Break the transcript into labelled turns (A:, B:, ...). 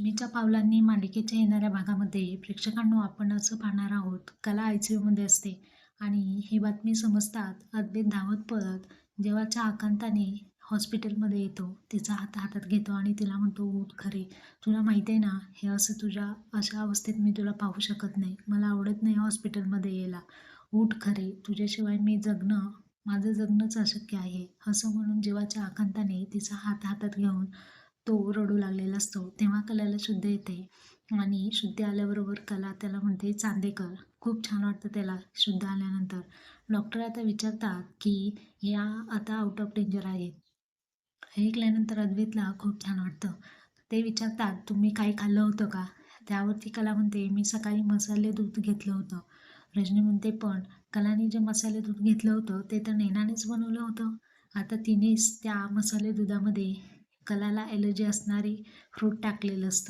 A: मीच्या पावलांनी मालिकेच्या येणाऱ्या भागामध्ये प्रेक्षकांनो आपण असं पाहणार आहोत कला आय सी यूमध्ये असते. आणि ही बातमी समजतात अद्वैत धावत पळत जेव्हाच्या आकांताने हॉस्पिटलमध्ये येतो तिचा हात हातात घेतो आणि तिला म्हणतो उठ खरे तुला माहिती आहे ना हे असं तुझ्या अशा अवस्थेत मी तुला पाहू शकत नाही. मला आवडत नाही हॉस्पिटलमध्ये यायला. उठ खरे तुझ्याशिवाय मी जगणं माझं जगणंच अशक्य आहे. असं म्हणून जेव्हाच्या आकांताने तिचा हात हातात घेऊन तो रडू लागलेला असतो. तेव्हा कलाला शुद्ध येते आणि शुद्ध आल्याबरोबर कला त्याला म्हणते चांदेकर. खूप छान वाटतं त्याला शुद्ध आल्यानंतर. डॉक्टर आता विचारतात की या आता आउट ऑफ डेंजर आहेत हे ऐकल्यानंतर अद्वैतला खूप छान वाटतं. ते विचारतात तुम्ही काही खाल्लं होतं का? त्यावरती कला म्हणते मी सकाळी मसाले दूध घेतलं होतं. रजनी म्हणते पण कलाने जे मसाले दूध घेतलं होतं ते तर नैनानेच बनवलं होतं. आता तिनेच त्या मसाले दुधामध्ये कलाला ॲलर्जी असणारी फ्रूट टाकलेलं असतं.